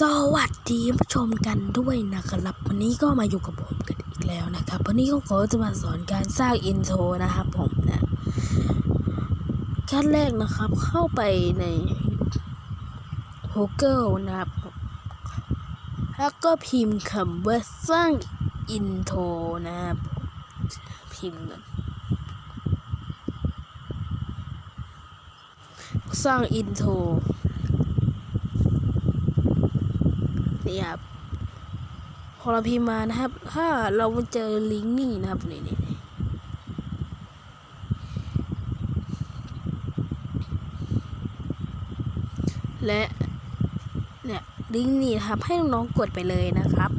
สวัสดีผู้ชมกันด้วยนะครับ วันนี้ก็มาอยู่กับผมกันอีกแล้วนะครับ วันนี้ก็ขอจะมาสอนการสร้างอินโทรนะครับผมนะขั้นแรกนะครับเข้าไปใน Google นะครับ แล้วก็พิมพ์คำว่าสร้างอินโทรนะครับ พิมพ์กันสร้างอินโทร นี่ครับพอเราพิมพ์มานะครับ ถ้าเราเจอลิงก์นี่นะครับนี่นี่และเนี่ยลิงก์นี่ครับให้น้องๆกดไปเลยนะครับ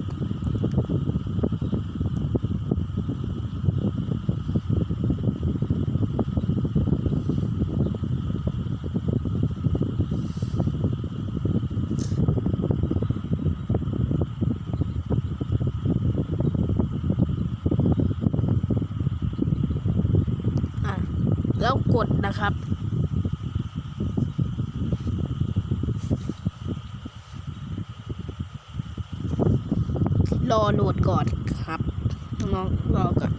อะ แล้ว กดนะครับ รอโหลดก่อนครับน้องรอก่อน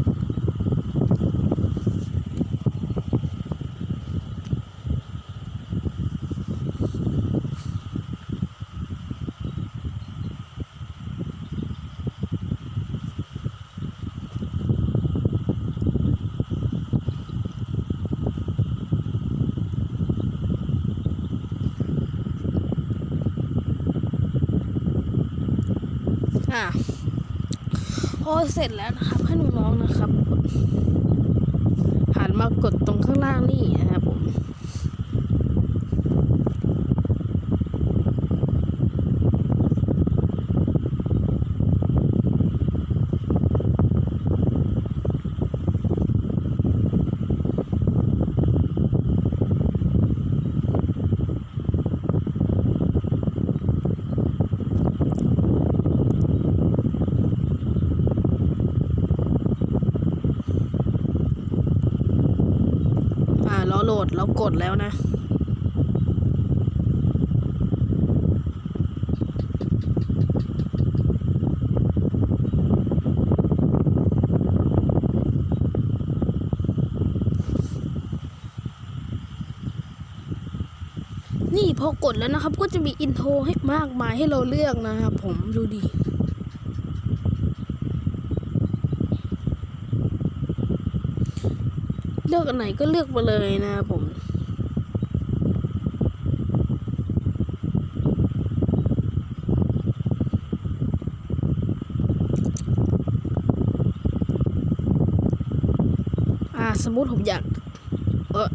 อะ พ อเสร็จแล้วนะครับให้น้องๆนะครับ หันมากดตรงข้างล่างนี่นะครับผม อ่ารอโหล ดแล้วนะ นี่พอกดแล้วนะครับ ก็จะมีอินโทรให้มากมายให้เราเลือกนะครับผมดูดิเลือกอันไหนก็เลือกไปเลยนะครับผม อ่า สมมติผมอยาก เออ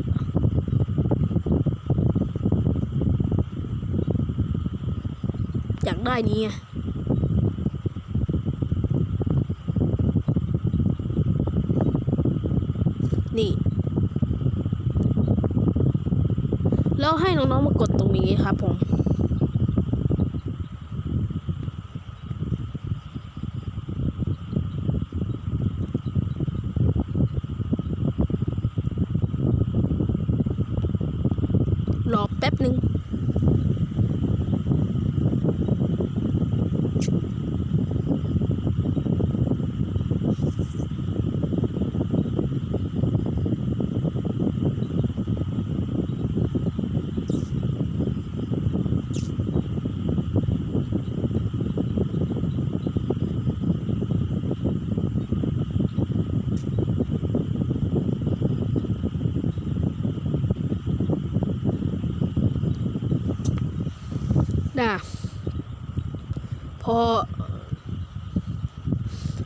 อยากได้นี้นี่ แล้วให้น้องๆมากดตรงนี้ครับผม รอ แป๊บหนึ่ง น่ะ พอ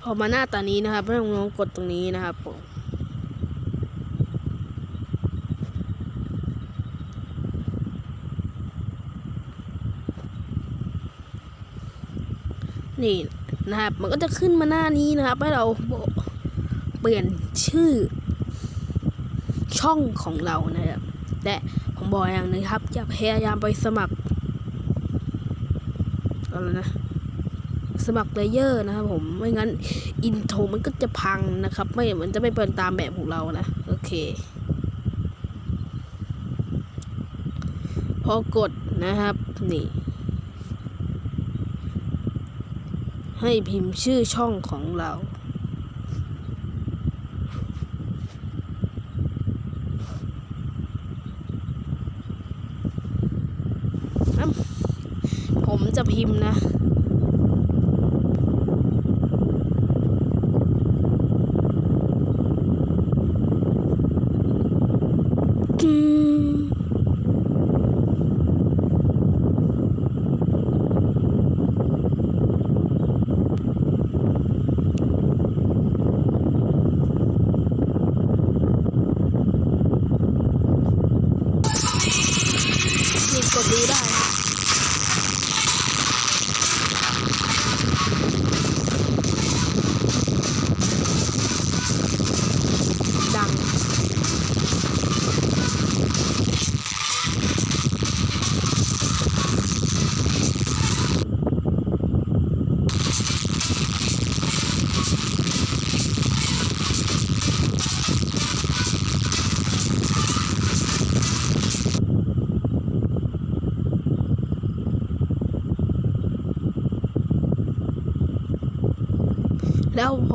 พอมาหน้าตานี้นะครับให้น้องๆกดตรงนี้นะครับผมนี่นะครับ มันก็จะขึ้นมาหน้านี้นะครับ ให้เราเปลี่ยนชื่อ ช่องของเรานะครับแต่ผมบอกอย่างหนึงครับ อย่าพยายามไปสมัครอะไรนะ สมัครเลเยอร์นะครับผมไม่งั้นอินโทรมันก็จะพังนะครับ ไม่มันจะไม่เป็นตามแบบของเรานะ โอเค พอกดนะครับ นี่ ให้พิมพ์ชื่อช่องของเราผมจะพิมพ์นะ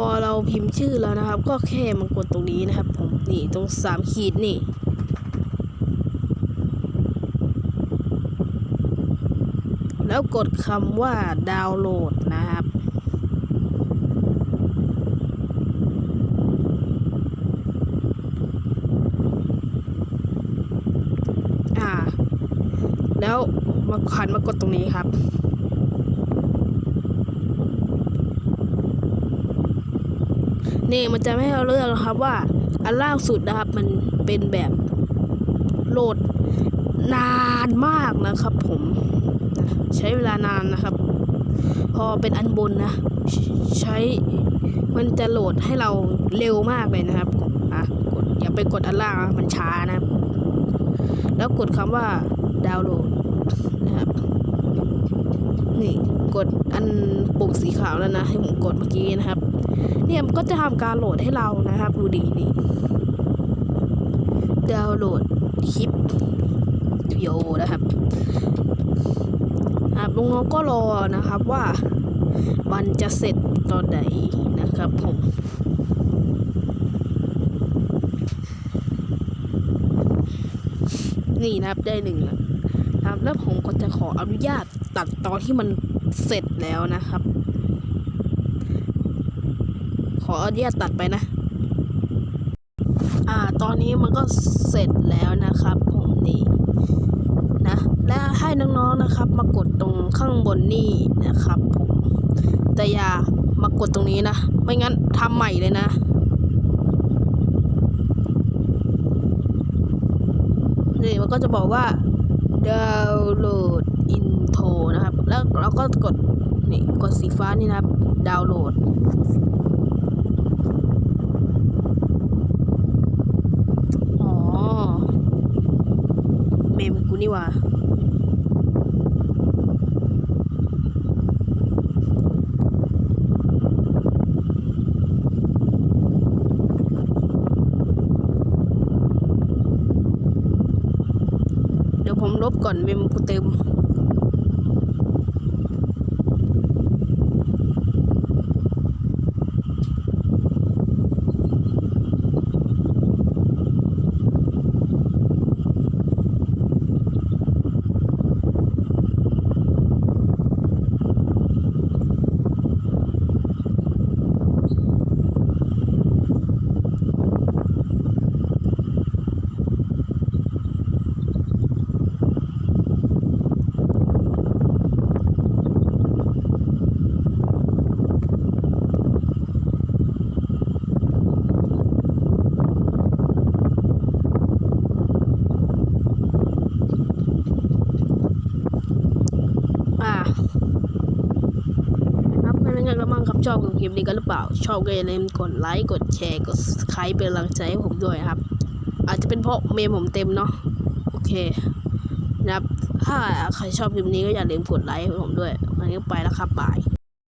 อเราพิมพ์ชื่อแล้วนะครับ ก็แค่มากดตรงนี้นะครับ ผมนี่ตรงสามขีดนี่แล้วกดคำว่าดาวน์โหลดนะครับ อ่า แล้วมาขันมากดตรงนี้ครับ นี่มันจะไม่ให้เราเลือกนะครับว่าอันล่างสุดนะครับ มันเป็นแบบโหลดนานมากนะครับ ผมใช้เวลานานนะครับ พอเป็นอันบนนะ ใช้มันจะโหลดให้เราเร็วมากเลยนะครับอะกดอย่าไปกดอันล่างนะมันช้านะครับ แล้วกดคำว่าดาวน์โหลดนะครับ นี่กดอันปุ่มสีขาวแล้วนะให้ผมกดเมื่อกี้นะครับ เนี่ยมันก็จะทำการโหลดให้เรานะครับดูดีนี่ดาวน์โหลดคลิปวิดีโอนะครับครับลุงน้องก็รอนะครับว่ามันจะเสร็จตอนไหนนะครับผมนี่นะครับได้หนึ่งแล้วครับแล้วผมก็จะขออนุญาตตัดตอนที่มันเสร็จแล้วนะครับ ขออนุญาตตัดไปนะ อ่า ตอนนี้มันก็เสร็จแล้วนะครับ ผมนี่นะ และให้น้องๆนะครับ มากดตรงข้างบนนี่นะครับผมแต่อย่ามากดตรงนี้นะ ไม่งั้นทำใหม่เลยนะนี่มันก็จะบอกว่าดาวน์โหลดอินโทรนะครับ แล้วเราก็กด นี่ กดสีฟ้านี่นะครับ ดาวน์โหลด อ๋อ เมมกู นี่ว่าเดี๋ยวผมลบก่อนเมมกูเต็ม ครับเป็นยังไงกันบ้างครับชอบกับคลิปนี้กันหรือเปล่า ชอบก็อย่าลืมกดไลค์กดแชร์กดใครเป็นกำลังใจให้ผมด้วยครับ อาจจะเป็นเพราะเมมผมเต็มเนาะโอเคนะครับ ถ้าใครชอบคลิปนี้ก็อย่าลืมกดไลค์ให้ผมด้วยวันนี้ไปแล้วครับบาย